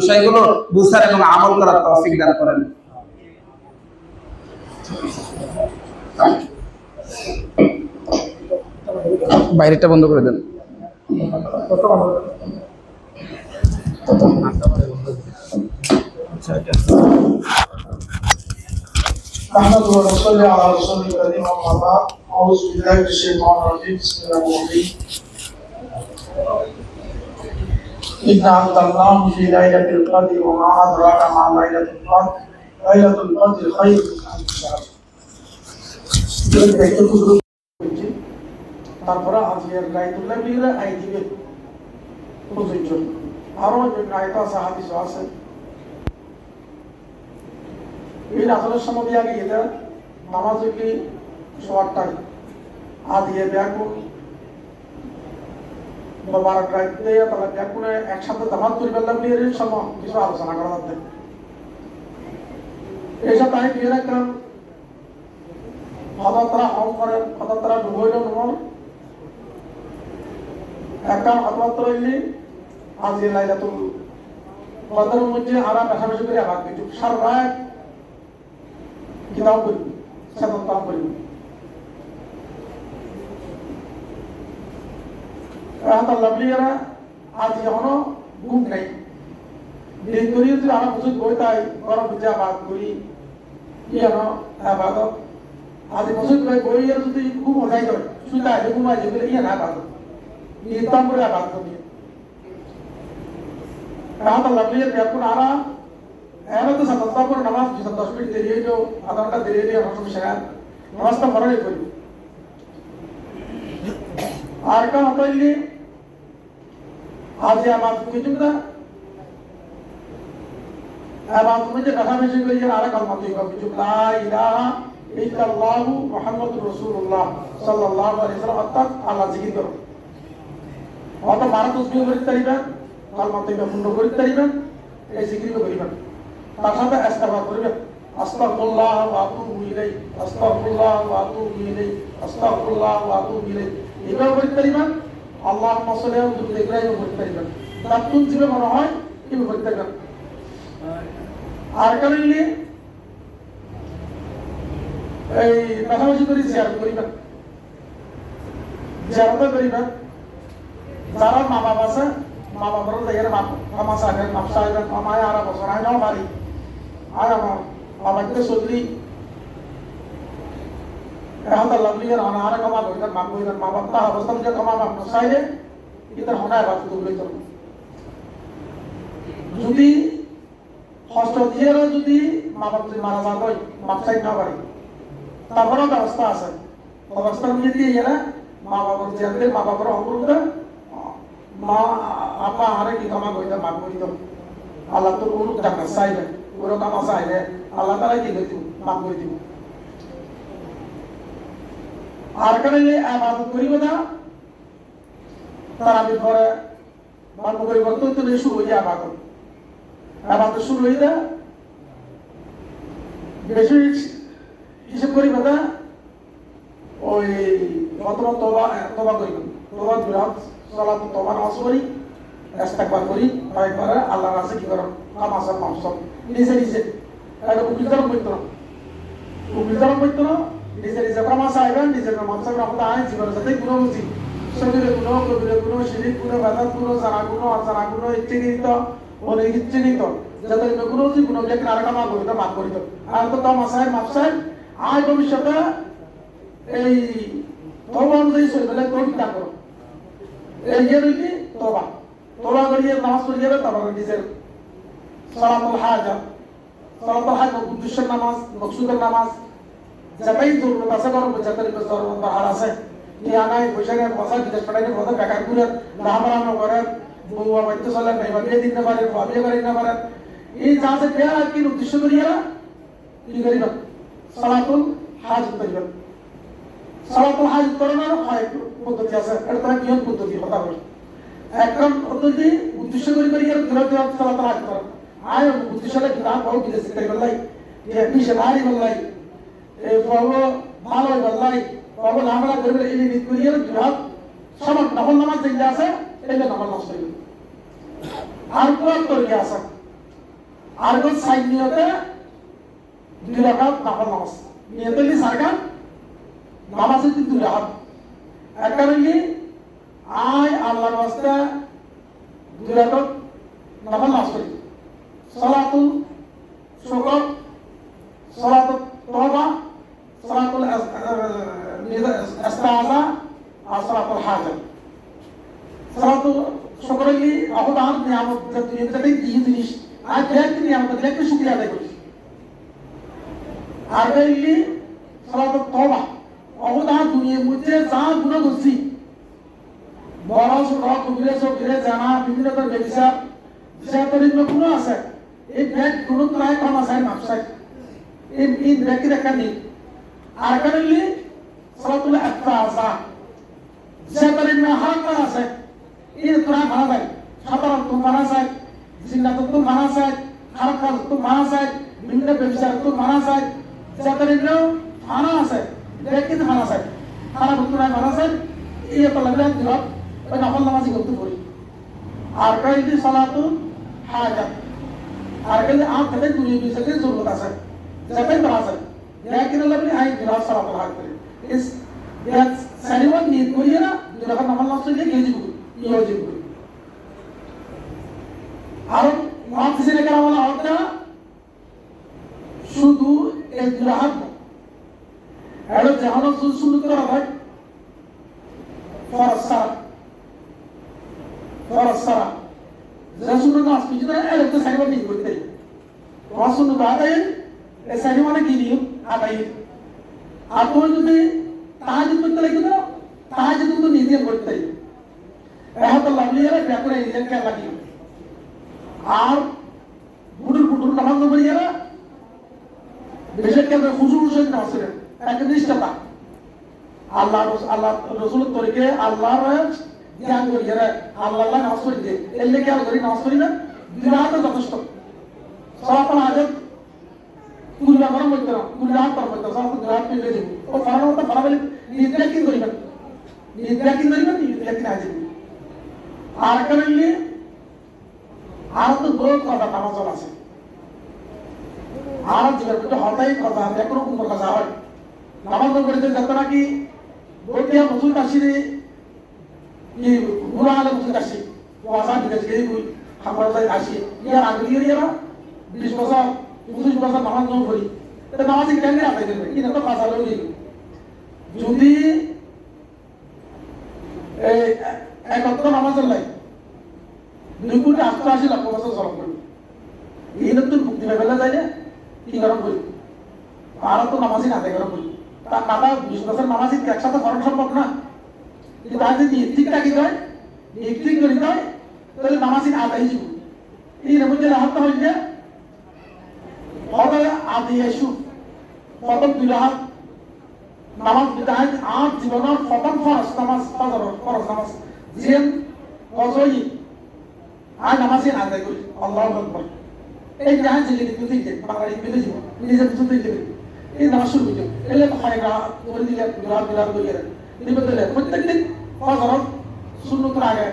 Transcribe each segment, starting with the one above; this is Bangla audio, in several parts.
বিষয়গুলো বুঝার এবং আমল করার তৌফিক দান করেন বাইরেটা বন্ধ করে দেন نحمد ونصلي على رسول الكريم اما بعد اعوذ بالله من الشيطان الرجيم بسم الله الرحمن الرحيم إنا أنزلناه في ليلة القدر وما أدراك ما ليلة القدر ليلة القدر خير من ألف شهر তারপরে আজকের গাইতুল্লাহ বিলে আই দিবে প্রযোজ্য আরো বিভিন্ন আয়তা আছে হাদিস আছে এই রাতের সময় দিয়ে আগে এদের নামাজ কি সোয়ারটাই আদিয়ে ব্যাকুল বাবার রাইতে তাহলে ব্যাকুলে একসাথে করি কিছু আলোচনা করা যাচ্ছে এইসব তাই দিয়ে রাখলাম হঠাৎ তারা হম করেন, হঠাৎ তারা ডুবইল নমল একটা হঠাৎ রইলি আজকে লাইলাতুল কদরের মধ্যে আরা পাশাপাশি করে আবার কিছু সার রাত কিতাব করি সাধন কাম করি এখন লাভলিয়ারা আজ এখনও ঘুম নেই দিন করি যদি আমরা বুঝুক বই তাই গরম বুঝে আবাদ করি ইয়ানো আবাদত আদি বুঝুক বই বই এর যদি ঘুম ওঠাই করে সুতা আছে ঘুমাই যেগুলো ইয়ে না আবাদত ইতাম করে আবাদ করি এখন লাভলিয়ার ব্যাকুন আরা এরা তো সাতটা করে নামাজ যেটা দশ মিনিট দেরি হইল আধা ঘণ্টা দেরি হইলে আমার সমস্যা নাই নামাজটা ফরাই করি আর আজ আমার কিছু না? এবার তুমি যে কথা বেশি করি, আর কাল মত কিছু লা ইলাহা ইল্লাল্লাহ মুহাম্মাদুর রাসূলুল্লাহ সাল্লাল্লাহু আলাইহি ওয়াসাল্লাম, অর্থাৎ আল্লাহ জিকির করো। অত ভারত উসবিও করিতে পারিবেন কাল মত পূর্ণ করিতে পারিবেন, এই জিকির করিবেন। তার সাথে ইস্তেগফার করবেন। আস্তাগফিরুল্লাহ ওয়া আতুবু ইলাইহি, আস্তাগফিরুল্লাহ ওয়া আতুবু ইলাইহি, আস্তাগফিরুল্লাহ ওয়া আতুবু ইলাইহি। এভাবে করতে পারিবেন আল্লাহুম্মা সাল্লি আলা দুরুদ ইব্রাহিম করতে তার তুন জীবে মনে হয় এভাবে করতে পারবেন? আর কারণে এই পাশাপাশি করে জিয়ারত করিবেন জিয়ারত করিবেন, যারা মা বাবা আছে মা বাবার মা মামা সাহেবের মাপ সাহেবের মামায় আর বছর আয় নাও বাড়ি আর আমার বাবাকে চৌধুরী হনা আর কমা করিবেন মাপ করিবেন মা বাপ তা অবস্থা যে কমা মাপ চাইলে ইতার হনায় বাপ দুগুলোই তো যদি ষষ্ঠ দিয়েরও যদি মা বাপ যদি মারা যাওয়া হয় মাপ চাই না পারি, তারপরেও ব্যবস্থা আছে। অবস্থা নিয়ে দিয়ে গেলে মা বাবার যে মা বাবার অপরূপটা মা আপা আরে কি কামা কইতা করি দাও আল্লাহ তোর কোনো জানা চাইবে ওর কামা চাইবে আল্লাহ তারা কি দিব মাপ করে দিব আর কারণে আবাদত করিব না। তারা পরে মাপ পরিবর্তন তো শুরু হয়ে আবাদত। আবাদত শুরু হয়ে না বেশি হিসেব করিব না। ওই বর্তমান তোবা তোবা করিব। তোবা বিরাট সালাত তোমার নামাজ করি, ইস্তেগফার করি করে আল্লাহর কাছে কি করো কাম আছে মাফসব নিজে নিজে। এটা উকিল ধর্ম বইতো না উকিল ধর্ম বইতো না নিজে নিজে কাম আছে আইবেন নিজের সাহেব আপনার আইন জীবনে যাতে গুণ বুঝি শরীরে গুণ কবিরে গুণ শিরিক গুণ বেদাত গুণ জানা গুণ অজানা গুণ ইচ্ছাকৃত অনেক ইচ্ছাকৃত যাতে গুণ বুঝি গুণ যে কারা কামা করি তো মাফ করি তো আর তো কাম আছে মাফ সাহেব আয় ভবিষ্যতে এই ধর্ম অনুযায়ী চলবে তৌফিক করো এই যে রইলি তোবা তোবা করিয়ে নামাজ পড়ে যাবে তারপর নিজের সালাতুল হাজা সালাতুল হাজ উদ্দেশ্যের নামাজ মকসুদের নামাজ যাতাই জরুরত আছে করো যাতে জরুরত বাহার আছে। কি আনাই বৈশাখে বসা বিদেশ পাঠাইলে বসা বেকার করে রাহামারানো করেন বউয়া বাড়িতে চলেন নাই বা বিয়ে দিতে পারেন বা বিয়ে করে দিতে পারেন এই যা আছে বিয়া কি উদ্দেশ্য করিয়া? কি করিবেন। সালাতুল হাজ করিবেন। সালাতুল হাজ করানোর হয় পদ্ধতি আছে। এটা তারা কিহত পদ্ধতি, কথা বলে। একটা পদ্ধতি, উদ্দেশ্য করে করি আর দূরে সালাতুল হাজ করা আয়, উদ্দেশ্য লাগে কিতাব বহু বিদেশ বললাই যে পিছে ভারী বললাই প্রভু ভালো বললাই প্রভু নামলা করে এই আর দূরে সমান নফল নামাজ যেটা আছে এটা নফল নামাজ করি আর কোন তরিকা আছে? আর কোন সাইড নিয়তে দুই রাকাত নফল নামাজ। নিয়তে লি সারকান নামাজ হচ্ছে দুই রাকাত। একটা হইলি আয় আল্লাহর ওয়াস্তে দুই রাকাত নফল নামাজ করি সালাতুল শুকর সালাতুল সালাতুল ইস্তিআযা আর সালাতুল হাজাত সালাতুল শুকরলি আহুদার নিয়ামত যেটাই দিয়ে জিনিস, আর দেখতে নিয়ামত দেখতে শুক্রিয়া আদায় করি। আর হইলি সালাতুল তওবা আহুদার দুনিয়ার মধ্যে যা গুণ করছি। বড় ছোট কবিরে সবিরে জানা, বিভিন্ন ধরনের ব্যবসা বিষয়তরিত গুণ আছে। এই ব্যাগ গুণ প্রায় কম আছে মাপসাই এই এই ব্যাগকে দেখা নেই। আর কারণে সালাতুল ইস্তিআযা বিষয়তরিত হারাকার আছে এই তোরা মানা যায় সাধারণ তো মানা যায় জিন্নাত তো মানা যায় হারাকার তো মানা যায় বিভিন্ন ব্যবসা তো মানা যায় বিষয়তরিত মানা আছে ব্যাগকে মানা যায় তোরা মানা যায় এই তো লাগলে দিলত ওই নফল নামাজি করতে পারি আর কাইদি সালাতু হাজাত আর কাইদি আম থেকে দুনিয়া বিষয়ে জরুরত আছে যাতে করা যায় লেকিন আল্লাহ বলে আই দিলাস সালাতুল হাজাত ইস বিয়াত সারিওয়াত নিয়ত করিয়ে না যখন নফল নামাজ পড়লে ইয়ে দিব ইয়ে দিব আর মহাদিসিনে কেন বলা হচ্ছে শুধু এই দুরাহাত এটা যেমন শুরু করা হয় ফরজ সারা ফরজ সারা যেসুনো নাচ পিছনে এরকম সাইবার নিয়ে করতে ওয়াসুনো বাদাই এ সাইডে মানে কি নিয়ম তাহাজুদ করতে লাগবে তো তাহাজুদ কিন্তু নিজে করতে এখন তো লাভলি এরা ব্যাপারে নিজের খেয়াল লাগি আর বুটুর বুটুর নামাজ এরা, বিশেষ হুজুর হুসেন নামাজ একটা নিষ্ঠাতা আল্লাহ আল্লাহ রসুল তরিকে আল্লাহর জ্ঞান করি। যারা আল্লাহ আল্লাহ নামাজ করি। যে এর লেগে আর করি নামাজ করি না। বিরাট যথেষ্ট। সলাপন আজত বলতে না কুল্লা করা বলতে সলাপন বিরাট পেলে দিব ও ফরানো মতো ফরা বলে নিদ্রা কিন করিবেন নিদ্রা কিন করিবেন নিদ্রা কিন আজ আর বহুত কথা নামাজ আছে। আর জীবন হতাই কথা একরকম কথা হয়। নামাজ পড়তে যত নাকি বটিয়া মুসুল কাশিরে ই গুণা আলে মুসুল কাশি ওয়াসা দিকে গেই কই খাবার আসি। ইয়ার আগে দিয়ে বিশ বছর পঁচিশ বছর নামাজ নয় করি এটা নামাজ কেন আদায় করবে। কি না তো পাঁচ হাজার দিই যদি এই একত্র নামাজ লাই দুই কোটি আটশো লক্ষ বছর করি এই মুক্তি যায় কি গরম করি আর তো নামাজই না আদায় গরম করি তার বিশ বছর নামাজি একসাথে করানো সম্ভব না? কিন্তু তার যদি ঠিক রাখি দেয় ঠিক করে দেয় তাহলে নামাজি আদায় যাব এই মধ্যে রাহত হইলে হবে আদি এসু প্রথম দুই রাহাত নামাজ বিদায় আর জীবনের প্রথম ফরজ নামাজ ফজর ফরজ নামাজ। জিম অজয়ী আর নামাজি আদায় করি আল্লাহ আকবার এই জাহাজ জিলিনি তুই দিতে বাঙালি মিলে যাব নিজে বুঝতে দিতে এই নামাজ শুরু করছ এলে না করে দিলে বিরাট বিরাট করে দিবে দিলে। প্রত্যেক দিন ফজর করে আগে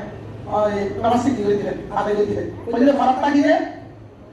নামাজ করে দিলেন আদায় করে দিলেন বললে ফারাক থাকিলে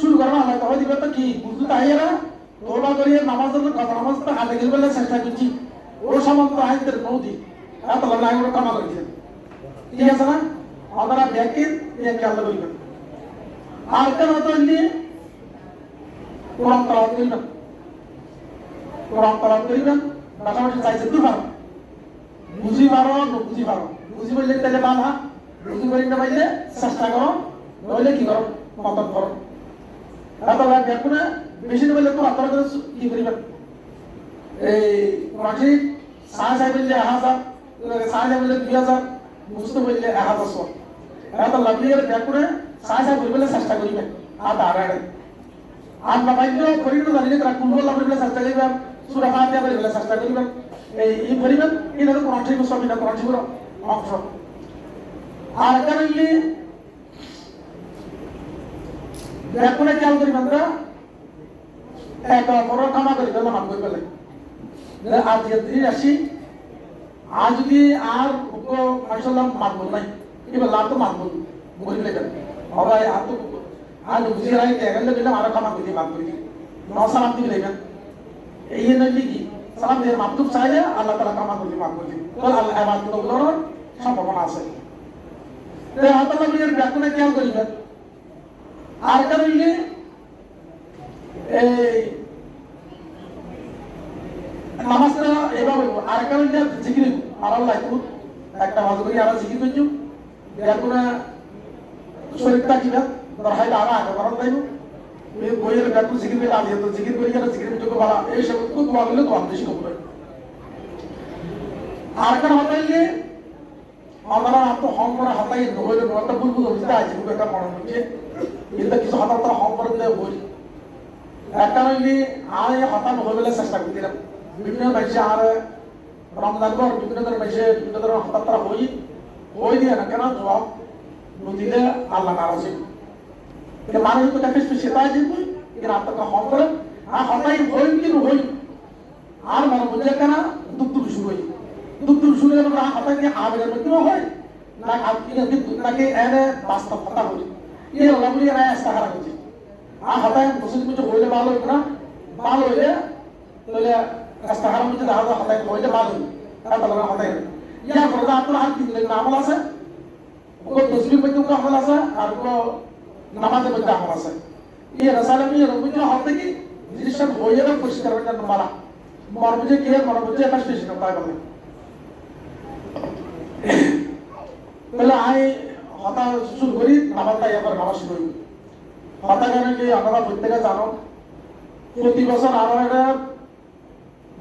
শুরু করা হয় তবে দিবে তো কি? বুঝতে তাই এরা তোলা করিয়ে নামাজ কথা নামাজ তো আদায় করে বলে চেষ্টা করছি। ও সমস্ত আইনদের নদী এত লাগে আমি কামা ঠিক আছে না? আমরা ব্যাকির ব্যাংকে আল্লাহ করবেন আর কেন তো নিয়ে কোরআন তালাওয়াত করিবেন। কোরআন তালাওয়াত করিবেন, পাশাপাশি চাইছে দু পারো বুঝি পারো, না বুঝি পারো? বুঝি বললে তাহলে বাধা। বুঝি করি না পাইলে চেষ্টা করো। নইলে কি করো? মতন করো। এত দেখো না বেশি বললে তো আপনারা করে কি করিবেন এই মাঠি সাড়ে সাড়ে বললে এক হাজার সাড়ে সাড়ে বললে দুই হাজার বুঝতে বললে এক হাজার সব এত লাগলি গেলে দেখো না সাড়ে সাড়ে বলবে চেষ্টা করিবেন আর দাঁড়ায় আর বাবাইন্য করিনো জানিলে তারা কুম্ভল লাভ করে চেষ্টা করিবেন সুরা ফাতিয়া বলে চেষ্টা করিবেন এই, ই করিবেন এটা তো কোন ঠিক সব এটা কোন ঠিক অংশ। আর ব্যাকুলে খেয়াল করিবেন না এক বড় কামা করিবেন নাম করে পেলে আজ যদি আসি আর যদি আর মাসাল্লাহ মানব নাই এবার লাভ তো মানব বলি লেখেন সবাই আর তো আর বুঝিয়ে রাখি এখানে দিলাম আরও কামা করি মাপ করি ন, সালাম দিবি লেখেন এই নইলে কি সালাম দিয়ে মাপটুক চাইলে আল্লাহ তালা কামা করি মাপ করি তো আল্লাহ এবার সম্ভাবনা আছে। বলিয়ার ব্যাকুলে খেয়াল করিবেন আর কারণ এই আর কারণ জিকির একটু মাঝে করি আর জিকির করছু। এখন শরীরটা কিনা দরহাইলে আর আগে করার তাইব বইয়ের ব্যাকুল জিকির করে তো জিকির করি গেলে জিকির যোগ্য বলা এই সব খুব দোয়া করলে দোয়া বেশি আর কারণ আমরা তো হম করে হতাই নহইলে নহটা বুলবু বুঝতে আছে বুকে একটা মনে হচ্ছে। এটা কিছু হঠাৎ তারা হম করে বই একটা হইলে আর হইলে বিভিন্ন মানুষে আর রমজান পর বিভিন্ন ধরনের মানুষে বিভিন্ন ধরনের হঠাৎ তারা হই দিয়ে না কেন জবাব আল্লাহ নারাজ হইব মানুষ তো তাকে সেটা আছে এর আত্মকা হম করে আর হতাই হই কিন্তু হই, আর হলে আমরা হতাই দিয়ে আবেগের মধ্যেও হয় না নাকি এনে বাস্তব কথা বলি। এই হলাম বলি এরা আস্থা খারাপ হচ্ছে আর হতাই বসে কিছু হইলে ভালো হইব না। ভালো হইলে তাহলে হচ্ছে দেখা যায় হতাই হইলে ভালো হইব। তাহলে হতাই ইয়া করে আপনার হাত দিলে আমল আছে। ওকে তসবির মধ্যে ওকে আমল আছে, আর ওকে নামাজের মধ্যে আমল আছে। এই রাসায়নিক ইয়ে রঙিন হতে কি জিনিসটা হইয়ে পরিষ্কার হয়ে যান মারা মর বুঝে কি একটা স্টেশন তাই বলে তাহলে আই হতা শুরু করি নামাজটা এবার নামাজ শুরু করি হতা কেন কি আপনারা প্রত্যেকে জানো? প্রতি বছর আরও একটা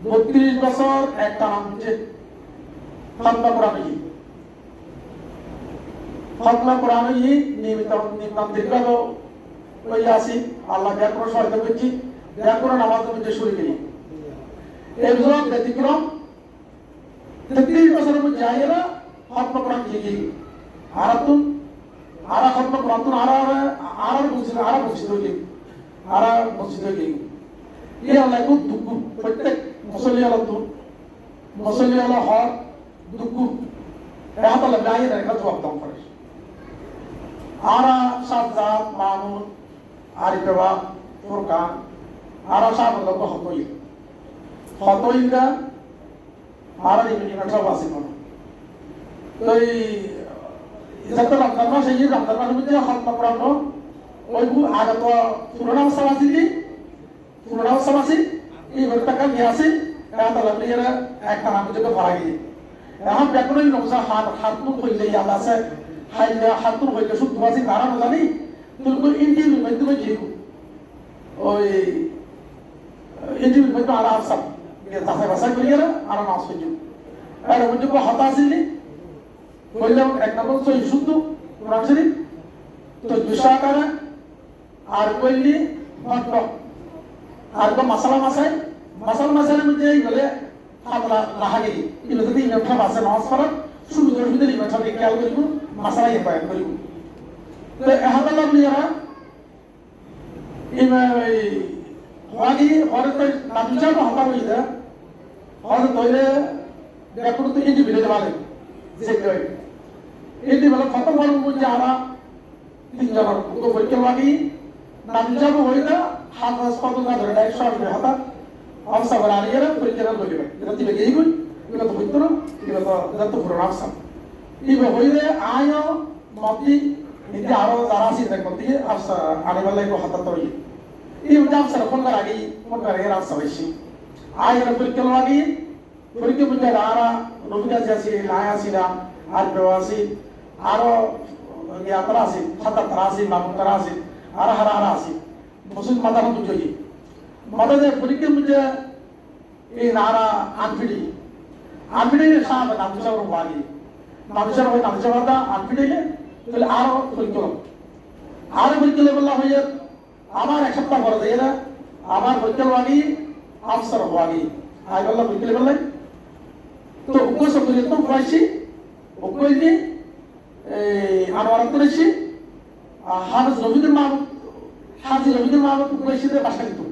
বত্রিশ বছর একটা নাম হচ্ছে খতমা কোরআন খতমা কোরআন নিয়মিত নিতান্তিকভাবে ওই আসি, আল্লাহ ব্যাকরণ সহায়তা করছি, ব্যাকরণ আমাদের মধ্যে শুরু করি। এই বছর ব্যতিক্রম তেত্রিশ মধ্যে আইয়েরা খতমা কোরআন লিখি আর তুম আর আর বুঝছিল আর বুঝছিল কি আর বুঝছিল কি এই আল্লাহ দুঃখ। প্রত্যেক মুসল্লি আল্লাহ তুম মুসল্লি আল্লাহ হর দুঃখ। এটা আল্লাহ গায়ে রেখা জবাব দাম করে। আরা সাজ্জাদ মামুন আরিফেবা ফুরকান আরা সাহেব হতই। হতইরা আরা ইমিনি সব আছে কোন। তো এই যাতে রমজান মাস এই রমজান মাসের মধ্যে হতম করানো ওই গু আগে তো পুরোনো অবস্থা আছে কি? পুরোনো অবস্থা আছে এই ঘর টাকা নিয়ে আসি এটা তো লাগলে এরা একটা নাম থেকে ভরা গিয়ে। এখন ব্যাকরণ নমসা হাত হাত মুখ হইলে ইয়াদ আছে, হাইলে হাত মুখ হইলে শুধু আছে কারণ জানি। তুমি ইন্ডিভিজুয়াল মাধ্যমে যে ওই ইন্ডিভিজুয়াল মাধ্যমে আলা আসাম যাচাই বাছাই করি আর আর নাচ হইল আর কো হতা আসিলি বললাম এক নম্বর তো শুদ্ধ কোরআন শরীফ তো দুশাকারা আর কইলি ভট্ট আর কো মশলা মাসাই মশলা মাসাইলের মধ্যে গেলে আমরা লাহাগি এগুলো যদি ইমাম আছে নামাজ পড়া শুরু করে শুধু ইমাম সাহেব খেয়াল করিব মাসালা ইয়ে পায় করিব তো এহাদাল্লাহ নিয়ারা வாங்கி அவருக்கு நம்பிச்சாங்க ஹண்டா போயிது அவர் தொழில கொடுத்து இந்தி வில்லேஜ் வாழை சேர்ந்து இந்தி வேலை சத்தம் போட முடிஞ்சு ஆனா তিনজন তো বৈঠক লাগি নামজাব হইলে হাত হাসপাতাল না ধরে ডাইরেক্ট শর্ট করে হাতা আমসা বড় আর এরা পরীক্ষা না লইবে এটা দিবে গই গই এটা তো হইতো না এটা তো এটা তো পুরো আমসা ইবে হইলে আয় মতি নিতে আরও যারা আছে দেখতে আমসা আনিবার লাগবে হাতা তৈরি ಈ ವಿಧಾನಸಭೆ ಕೊಂಡರಾಗಿ ಕೊಂಡರ ಏರಾಸಭೆ ఆయన పురికలవాగి పురికి పుంజ ఆరా రుమిగా చేసి నాయాసిన ఆర్పివాసి ఆరో అతరాసి హత తరాసి మాకు తరాసి అరహర అరాసి ముసుగు మదన పుంజోగి మొదలే పురికి పుంజ ఈ నారా అన్పిడి అన్పిడి సామ నమసవరం వాగి నమసవరం నమసవరద అన్పిడిలే ఆరో పురికులం ఆరు పురికులం వల్ల హోయ్యారు আমার এক সপ্তাহ পরে দেয় না। আমার বৈকাল ওয়াগি আফসার ওয়াগি আই বললাম বৈকাল বললেন তো উগ্র সবগুলি তো পাইছি উগ্রজি আনোয়ার করেছি। হাফিজ রবিদের মা হাজি রবিদের মা করেছি বাসা কিন্তু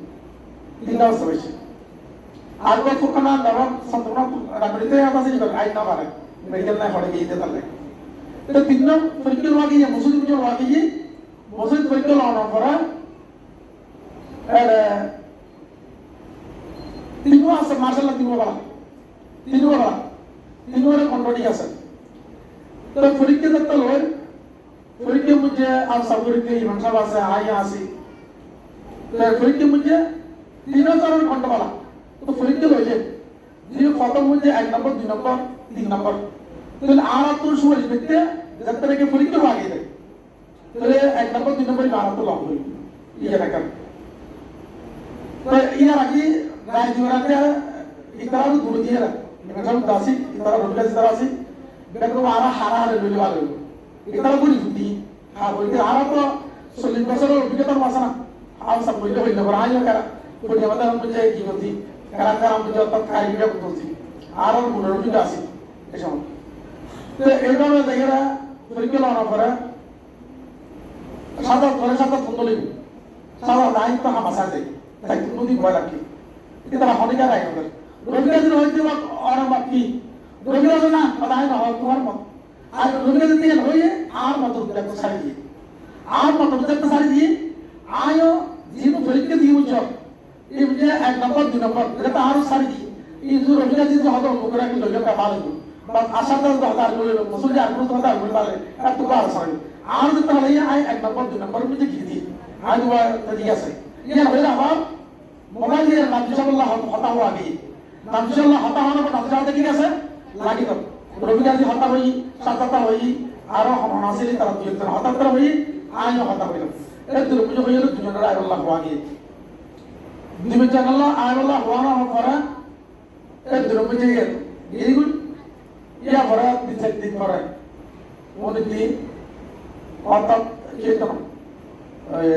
তিনটা বছর হয়েছে। আর কত ফুরকানা দাবার সন্তনা রাগড়িতে আছে নি আই না পারে। মেডিকেল না হড়ে গিয়ে তাহলে তো তিন পরীক্ষা ওয়াগি মুসুদ পুজো ওয়াগি মুসুদ পরীক্ষা লাগানোর পরে তিনও আছে মার্শাল্লাহ তিনও বলা তিনও কন্ট্রোলই আছে। তো পরীক্ষা দেখতে লয় পরীক্ষা মুঝে আর সব পরীক্ষা ইমান সাহেব আছে, আই আসি তো পরীক্ষা মুঝে তিনও চরণ ঘণ্টা বলা তো পরীক্ষা লইলে যে কত মুঝে এক নম্বর দুই নম্বর তিন নম্বর তাহলে আর তোর সময় দেখতে যাতে পরীক্ষা আগে দেয়। তাহলে এক নম্বর দুই নম্বরই আর তো লাভ হই ইয়ে রাখার ইয়ার আগে রায় দিওয়ারাতে ইতারা দূর দিয়ে ইমান দাসি ইতারা রবিলা ইতারা আসি দেখো আর হারা হারে লইলে ভালো ইতারা বলি ফুটি হ্যাঁ বলতে আর তো চল্লিশ বছরের অভিজ্ঞতার মাসা না আর সব বললে হইল বড় আইও কারা ফুটি আমাদের আমি বুঝে কি বলছি কারা কারা আমি খাই বিটা বলছি আর আর মনের অভিজ্ঞতা এই সময় তো এইভাবে দেখেরা পরীক্ষা লাগানোর পরে সাদা ধরে সাদা ফোন সাদা দায়িত্ব হামাশা দেয় নদী ভয় রাখি এটা হনিকা রায় ওদের রবিরাজ হইতে বা অরম কি? না দায় না হয় তোমার মত। আর রবিরাজ দিয়ে হয়ে আর মত দেখো ছাড়ি দিয়ে। আর মত দেখো ছাড়ি দিয়ে। আয়ো পরীক্ষা দিয়ে এই বুঝে এক নম্বর, দুই নম্বর, এটা আরও ছাড়ি দিয়ে। এই যে রাখি লইল কা ভালো বা আশা তো আর বলে মুসুল আর কোনো কথা বলে পারে আর তো আর ছাড়ি আর যেতে হলে আয় এক নম্বর, দুই নম্বর বুঝে ঘিরে দিয়ে, আয় দুবার আছে ইয়ে হইলে আমার মোবাইল দিয়ে নামজুসাল্লাহ হতা হওয়া আগে। নামজুসাল্লাহ হতা আছে লাগি তো রবিকার যে হতা হই সাতটা হই, আরও হাসিলি তারা দুই একজন হতা তারা আইও হতা হইল। এই দুই পুজো হইল দুজনের আয়ুল্লাহ হওয়া আগে। দুই জানাল্লাহ আয়ুল্লাহ হওয়ার পরে এই দুই পুজো এইগুল ইয়া পরে তিন চার দিন পরে। মনে দিন অর্থাৎ কীর্তন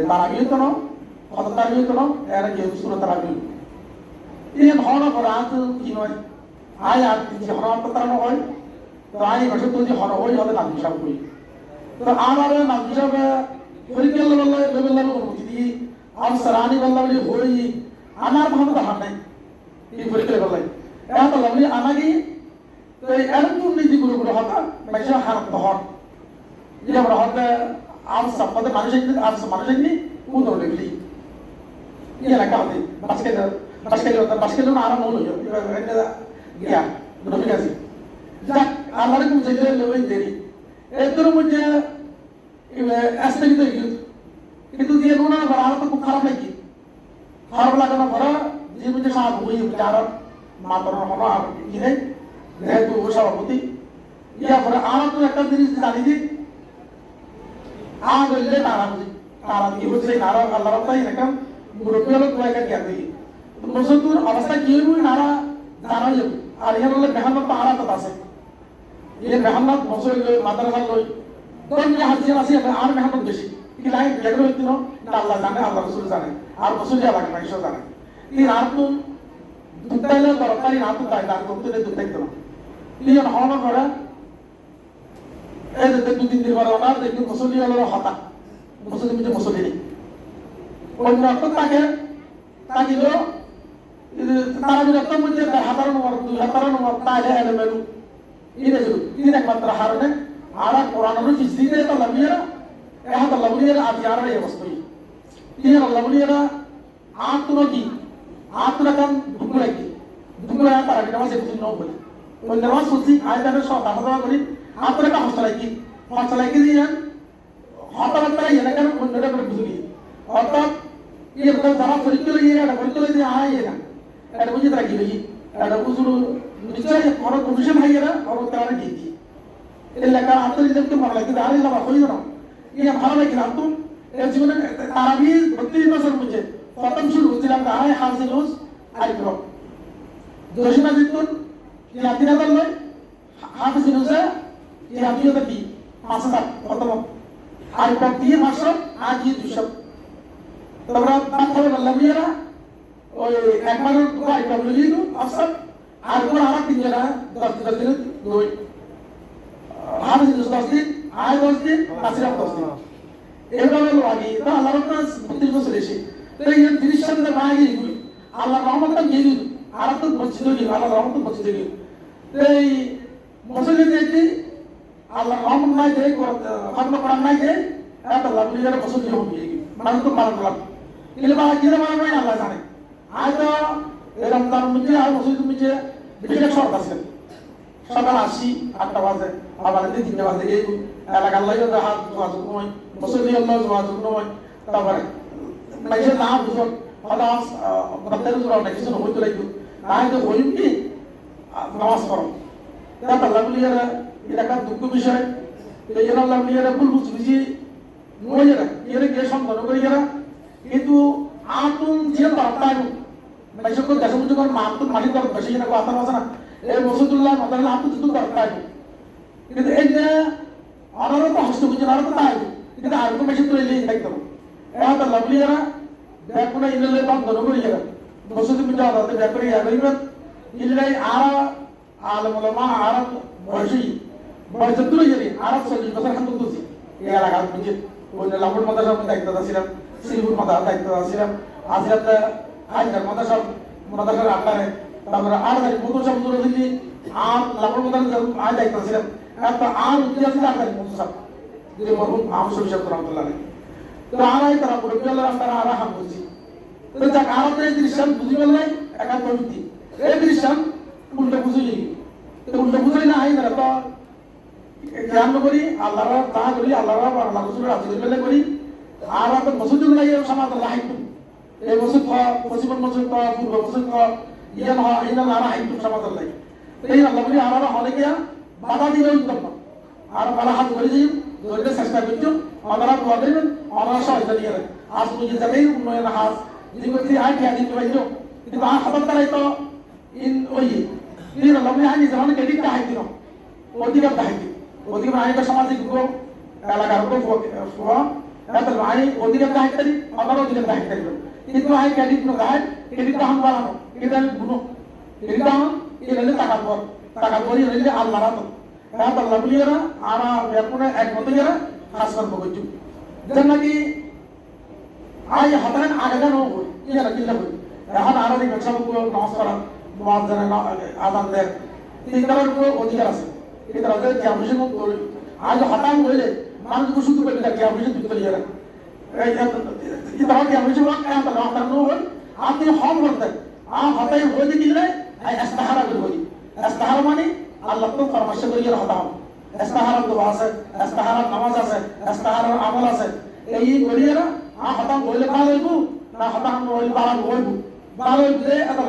তারা কেউ শুরু তারা কীর্তন এই করে আজ কি নয় আয় আর যে হরণ তারা হয় তো আই বছর তো যে হর হই হবে নাম হিসাব করি তো আমার নাম হিসাবে পরীক্ষা বললে লেভেল অনুমতি দিয়ে আর সরানি বললে বলে হই আমার কোনো ধারণা নাই এই পরীক্ষা বললে এখন তো লাগলে আমাকে তো এরকম নীতি গুলো গুলো হতা মাইসা হর ইয়া বড় হতে আর সম্পদে মানুষের আর মানুষের নি কোন লেভেলি ইয়া হতে বাস্কেট বাস্কেট বাস্কেট না আরাম হলো ইয়া রবি কাজী যাক আমাদের কোন জায়গায় লেভেল দেরি এর মধ্যে হয়ে গেল কিন্তু দিয়ে নুনা আবার আমার তো খুব খারাপ লাগে খারাপ লাগানো পরে যে মধ্যে সাহায্য হই যার মাতর হলো আর কি নেই যেহেতু সভাপতি ইয়া পরে আমার তো একটা জিনিস জানি যে আমার বললে তারা বুঝি তারা কি হচ্ছে নারা আল্লাহ তোমার একটা জ্ঞান দিই মুসলমানের অবস্থা কি হইব নারা জানা যাবে আর এখানে হলে মেহনত তো আলাদা আছে। এই মেহনত মসল মাদ্রাসা লই ধরুন যে হাজির আছে আর মেহনত বেশি কি লাগে লেখা হইতে না আল্লাহ জানে, আল্লাহ রসুল জানে। আর রসুল যা লাগে না ঈশ্বর জানে। এই রাত তো দুটাইলে দরকারি রাত তো তাই তার করতে দুটাইতে না এই হওয়ার পরে এই যে দু তিন দিন পরে ওনার অন্য অর্থ তাকে তাকিল তারা বিরক্ত মধ্যে হাতার নম্বর দুই হাতার নম্বর তাহলে এলে মেলু ini dulu ini nak mantra harune ara Quran anu fisdi de ta labiya eh ta labiya ati ara ya wastu ini la labiya atuna ki atuna kan dukula ki dukula ta ra nama se tin no boli on nama suci ayata ne so ta ta boli অর্থাৎ ইয়ে তো পরীক্ষা দিয়ে এটা পরীক্ষা দিয়ে আয় না এটা বুঝে তারা কি বুঝি এটা বুঝলো নিশ্চয় কোনো কমিশন হাই না আর তারা কি কি এলা কার আন্তর্জাতিক মনে লাগে আর এলা হই না ইয়ে ভালো লাগে না তুম এর জীবনে তারা বি বত্রিশ বছর বুঝে প্রথম শুরু হচ্ছিলাম তারাই হাসিল হুস আরিফ দশিনা জিতুন তিন হাজার নয় হাফিজ হুসে তিন হাজার কি পাঁচ হাজার প্রথম আরিফ দিয়ে মাসর আজ দুশো তারপরে তারপরে বললাম ইয়েরা ওই একবার গাড়ি পাবলো কিন্তু আফসার। আর কোনো আর তিনজনা দশ দশ দিন দুই হাফিজ দশ দিন আয় দশ দিন নাসিরাম দশ দিন। এভাবে লাগে তো আল্লাহ রহমান বত্রিশ বছর এসে, তো এই তিরিশ সালে মায়া গিয়ে আল্লাহ রহমতটা গিয়ে দিল আর তো মসজিদে গিয়ে আল্লাহ রহমত মসজিদে গিয়ে তো এই মসজিদে দেখি আল্লাহ রহমত নাই দেয় খতম করার নাই দেয় এত লাভ নিজের মসজিদে হোক গিয়ে মানুষ তো মারা মারা গিয়ে মারা হয় আল্লাহ জানে হয়তো বিশেষ শর্ত আছে সকাল আসি আটটা বাজে আবার এদিকে তিনটা বাজে এই এলাকার লাগে হাত যোগাযোগ নয় আল্লাহ যোগাযোগ নয় তারপরে মানুষের নাম বুঝুন হঠাৎ বাচ্চাদের জোর অনেক কিছু হইতে লাগবে নাই তো কি নামাজ করো তারপর আল্লাহ বলি এরা দুঃখ বিষয় এই জন্য আল্লাহ বলি এরা ভুল বুঝ বুঝি নয় এরা এরা করি এরা কিন্তু আতুন যে বার্তায় মানুষকে দেশে বুঝে করেন মাতুন মালিক করেন বেশি যেন কথা আছে না, এই মসজিদুল্লাহ মাতাল আতুন কিন্তু বার্তায় কিন্তু এই যে অনারত হস্ত বুঝে অনারত তাই কিন্তু আর কোনো বেশি তো হবে এখন তো লাভলি যারা ব্যাকুনা ইনলে বন্ধন করি যারা মসজিদ মিটা আদাতে ব্যাকুরি আগাইবেন ইলাই আর আলম ওলামা আর বয়সী। বয়স তুলে যাবে আর চল্লিশ শ্রীপুর মাদার দায়িত্ব ছিলাম আজিরাতে আজকাল মাদ্রাসার মাদ্রাসার আন্ডারে তারপরে আর তারিখ মধুর সাহেব দূরে দিল্লি আর লাভুর মাদ্রাসার আজ দায়িত্ব ছিলাম একটা আর উদ্যোগ আর তারিখ মধুর সাহেব যিনি মরহুম আহমদ শরীফ সাহেব রহমতুল্লাহ আলাইহি। তো তারা করে বিয়াল্লাহ তারা আড়া হাম বলছি তো যাক আরতে এই দৃশ্যাম বুঝি গেল নাই একা প্রবৃত্তি এই দৃশ্যাম উল্টো বুঝি তো উল্টো বুঝাই না, আই তারা তো জ্ঞান করি, আল্লাহর তা করি, আল্লাহর আল্লাহ রসুলের করি। আর তো মসজিদুল নাই সমাজ আল্লাহ হাইতুম এই মসজিদ ক পশ্চিম মসজিদ ক পূর্ব মসজিদ ক ইয়ান হ ইনাল আরা হাইতুম সমাজ আল্লাহ এই আল্লাহ বলি, আর হলে গিয়া বাধা দিলে উত্তম আর বালা হাত ধরে যাই ধরতে চেষ্টা করছ ওনারা দোয়া দেবেন ওনারা সহায়তা দিয়ে রাখেন আজ বুঝে যাবে উন্নয়ন হাস যদি করছি আয় খেয়া দিতে পাইছো কিন্তু আর হাতার দ্বারাই তো ইন ওই, ইন লম্বি হানি যেমন কেডিকটা হাই দিন অধিকার হাই দিন অধিকার আইটা সামাজিক গ্রুপ এলাকার গ্রুপ এত আই অধিকার হাই করি ওনারা অধিকার হাই করি কিন্তু I credit no guide credit হাম বাড়ানো এটা গুণ ক্রেডিট হাম এটা টাকা পর টাকা পরি হইলে আল্লাহ রাতো রাত আল্লাহ বলিয়ারা আরা ব্যাপুনে এক মতো যারা খাস কর্ম করছু যেন নাকি আই হাতারেন আগে যেন হই ইয়ারা কিল্লা হই এখন আরও দেখবেন সব নমস্কার বাদ জানে আদান দেন তিনটার উপর অধিকার আছে এটা রাজা কি অভিষেক আজ হতাম হইলে মানুষ শুধু করে কি অভিষেক দিতে পারি যারা এটা কি অভিষেক কাম তা হতাম নয় আপনি হম করতেন আ হতাই হইলে কিলে আই ইস্তাহারা করে হই ইস্তাহারা মানে আল্লাহ তো পরামর্শ করিয়ে হতাম ইস্তাহারার দোয়া আছে ইস্তাহারার নামাজ আছে ইস্তাহারার আমল আছে এই করিয়ে না আ হতাম হইলে ভালো হইব না হতাম হইলে ভালো হইব ভালো হইলে এটা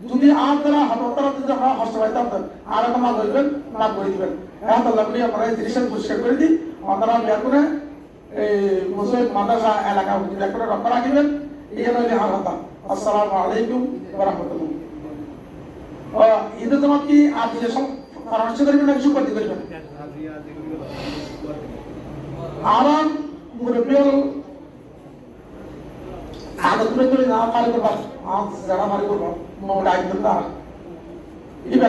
আমরা যদি আপনারা আমরা হস্ত পাইতাম আর একটা মাল হইবেন লাভ করে দিবেন এখন আমরা এই দৃশ্য পরিষ্কার করে দিই আপনারা বিয়া করে এই মুসলিম মাদ্রাসা এলাকা বিয়া করে রক্ষা রাখিবেন এই আর হতাম আসসালামু আলাইকুম রাহমাতুল্লাহ কি আর যে সব পরামর্শ করবেন করবেন আমার মুরব্বিয়ল আজ যারা পারে করবা মোটা একদম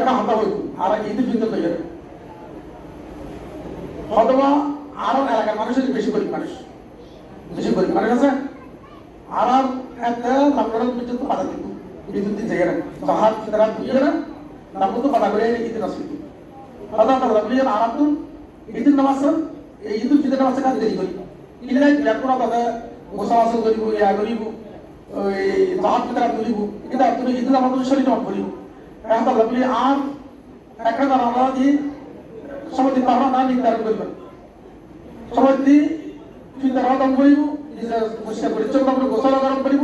না হতা হইব আর ঈদ বিন্দু তৈরি অথবা আরও এলাকার মানুষের বেশি গরিব মানুষ। বেশি গরিব মানুষ আছে, আর একটা আপনারা পর্যন্ত বাধা দিব। বিদ্যুৎ দিন জায়গা তারা বুঝে না নামও তো বাধা করে ঈদের আসবে আদা তারা বুঝে আর ঈদের নামাজ এই ঈদুল ফিতর নামাজ কাজ দেরি করি ইলাই ব্যাকুরা তাতে আসল করিব ইয়া করিব এই জাহাজ তারা করিব কিন্তু তুমি ঈদের নামাজ শরীর জমা করিব এখন তারা বুঝে আর একটা আমরা সবাই দিন পাহরা না নির্ধারণ সবাই দিয়ে চিন্তা ভাবনা করিব নিজের পরিষ্কার পরিচ্ছন্ন করে গোসল গরম করিব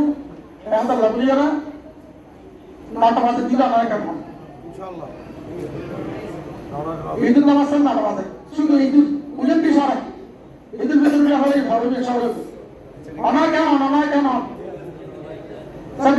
এখন তারা বুঝে না নটা বাজে দিল আমার কেমন ঈদুল নামাজ নটা বাজে শুধু ঈদুল বুঝেন কি সবাই ঈদুল ফিতর হলে ভালো সবাই অনার কেমন অনার কেমন স্যার